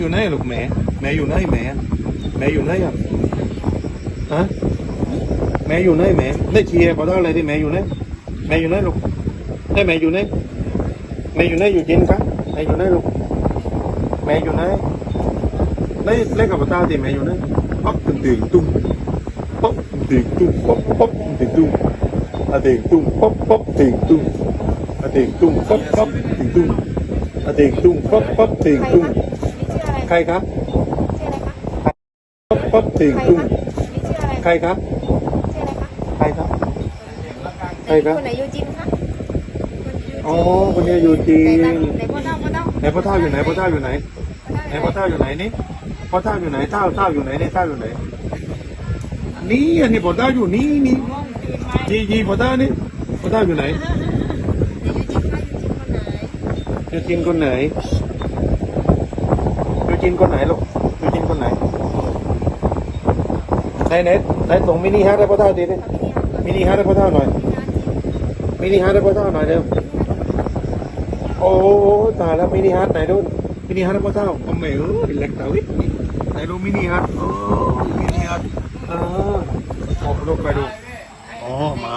อยู่ไหนลูกแม่แม่อยู่ไหนแม่แม่อยู่ไหนอะฮะแม่อยู่ไหนแม่ได้เชียร์ขอโทษอะไรที่แม่อยู่ไหนแม่อยู่ไหนลูกได้แม่อยู่ไหนแม่อยู่ไหนอยู่จริงครับแม่อยู่ไหนลูกแม่อยู่ไหนได้เล่นกับตาที่แม่อยู่ไหนป๊อปตึงตึงตุ้มป๊อปตึงตุ้มป๊อปป๊อปตึงตุ้มอะตึงตุ้มป๊อปป๊อปตึงตุ้มอะตึงตุ้มป๊อปป๊อปตึงตุ้มอะตึงตุ้มป๊อปป๊อปตึงตุ้ม ใครคะใครครับชื่ออะไรคะป๊อปตึงใครตุ้มคะนี่ชื่ออะไรใครครับชื่ออะไรคะใครครับใครครับคนไหนยูจินคะอ๋อคนนี้อยู่จีไหนนไหนพ่อเท่าพ่อเท่าไหนพ่อเท่าอยู่ไหนพ่อเท่าอยู่ไหนไหนพ่อเท่าอยู่ไหนนี่พ่อเท่าอยู่ไหนเท่าเท่าอยู่ไหนนี่เท่าอยู่ไหนนี่อันนี้พ่อเท่าอยู่นี่นี่จีจีพ่อเท่านี่พ่อเท่าอยู่ไหนยูจินคะยูจินคนไหนอยู่จีนคนไหนอยู่ จีนคนไหนลูกอยู่จีนคนไหนไหนไหนไหนส่งมินิฮาร์ดให้พ่อเท่าดีดิมินิฮาร์ดให้พ่อเท่าหน่อยมินิฮาร์ดให้พ่อเท่าหน่อยเร็วโอ้ตายแล้วมินิฮาร์ดไหนดูมินิฮาร์ดให้พ่อเท่าโอ้แม่เอ้เล็กตาวิไหนดูมินิฮาร์ดโอ้มินิฮาร์ดเออออกลูกไปดูอ๋อมา